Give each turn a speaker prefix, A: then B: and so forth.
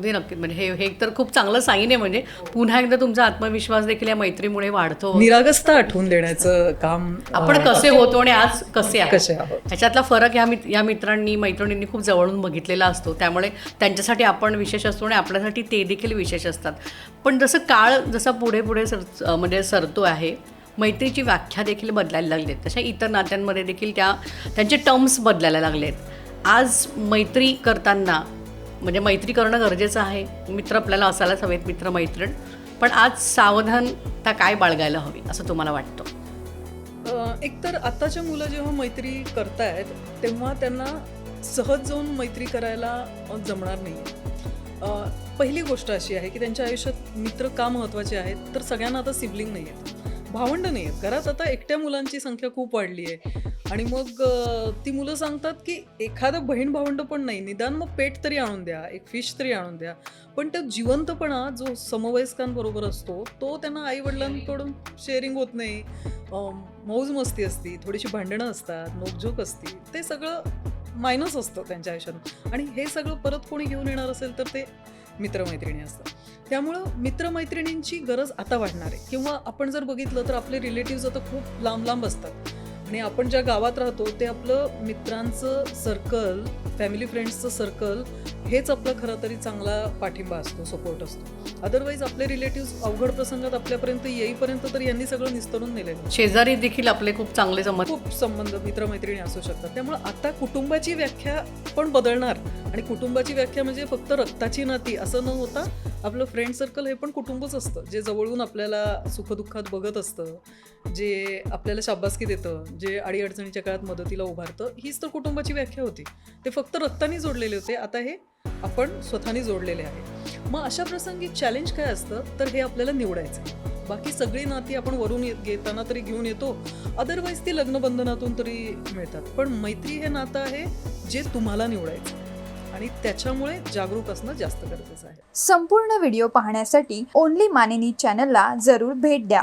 A: अगदी नक्की. म्हणजे हे हे तर खूप चांगलं साईन आहे म्हणजे. पुन्हा एकदा तुमचा आत्मविश्वास देखील या मैत्रीमुळे वाढतो.
B: निरागसता आठवून देण्याचं काम
A: आपण कसे होतो आणि आज कसे
B: कसे
A: ह्याच्यातला फरक या मित या मित्रांनी मैत्रिणींनी खूप जवळून बघितलेला असतो. त्यामुळे त्यांच्यासाठी आपण विशेष असतो आणि आपल्यासाठी ते देखील विशेष असतात. पण जसं काळ जसा पुढे पुढे सर म्हणजे सरतो आहे मैत्रीची व्याख्या देखील बदलायला लागली आहेत तशा इतर नात्यांमध्ये देखील त्या त्यांचे टर्म्स बदलायला लागले आहेत आज मैत्री करताना म्हणजे मैत्री करणं गरजेचं आहे. मित्र आपल्याला असायलाच हवेत मित्र मैत्रीण. पण आज सावधानता काय बाळगायला हवी असं तुम्हाला वाटतं?
B: एकतर आत्ताच्या मुलं जेव्हा मैत्री करतायत तेव्हा त्यांना सहज जाऊन मैत्री करायला जमणार नाही पहिली गोष्ट अशी आहे की त्यांच्या आयुष्यात मित्र का महत्त्वाचे आहेत तर सगळ्यांना आता सिबलिंग नाही आहेत भावंड नाही आहेत. घरात आता एकट्या मुलांची संख्या खूप वाढली आहे. आणि मग ती मुलं सांगतात की एखादं बहीण भावंड पण नाही. निदान मग पेट तरी आणून द्या एक फिश तरी आणून द्या. पण तो जिवंतपणा जो समवयस्कांबरोबर असतो तो त्यांना आईवडिलांकडून शेअरिंग होत नाही. मौज मस्ती असती थोडीशी भांडणं असतात नोकझोक असती. ते सगळं मायनस असतं त्यांच्या आयुष्यात. आणि हे सगळं परत कोणी घेऊन येणार असेल तर ते मित्रमैत्रिणी असतात. त्यामुळं मित्रमैत्रिणींची गरज आता वाढणार आहे. किंवा आपण जर बघितलं तर आपले रिलेटिव्ज आता खूप लांब लांब असतात. आणि आपण ज्या गावात राहतो ते आपलं मित्रांचं सर्कल फॅमिली फ्रेंड्सचं सर्कल हेच आपलं खरं तरी चांगला पाठिंबा असतो सपोर्ट असतो. अदरवाईज आपले रिलेटिव्ह अवघड प्रसंगात आपल्यापर्यंत येईपर्यंत तर यांनी सगळं निस्तरून नेलेलं.
A: शेजारी देखील आपले खूप चांगले जमत
B: खूप संबंध मित्रमैत्रिणी असू शकतात. त्यामुळे आता कुटुंबाची व्याख्या पण बदलणार. आणि कुटुंबाची व्याख्या म्हणजे फक्त रक्ताची नाती असं न होता आपलं फ्रेंड सर्कल हे पण कुटुंबच असतं. जे जवळून आपल्याला सुखदुःखात बघत असतं जे आपल्याला शाबासकी देतं जे अडीअडचणीच्या काळात मदतीला उभारतं हीच तर कुटुंबाची व्याख्या होती. ते फक्त रक्ताने जोडलेले होते. आता हे आपण स्वतःने जोडलेले आहे. मग अशा प्रसंगी चॅलेंज काय असतं? तर हे आपल्याला निवडायचं बाकी सगळी नाती आपण वरून येत घेताना तरी घेऊन येतो. अदरवाईज ती लग्नबंधनातून तरी मिळतात. पण मैत्री हे नातं आहे जे तुम्हाला निवडायचं आणि त्याच्यामुळे जागरूक असणं जास्त गरजेचं आहे.
C: संपूर्ण व्हिडिओ पाहण्यासाठी ओनली मानिनी चॅनलला जरूर भेट द्या.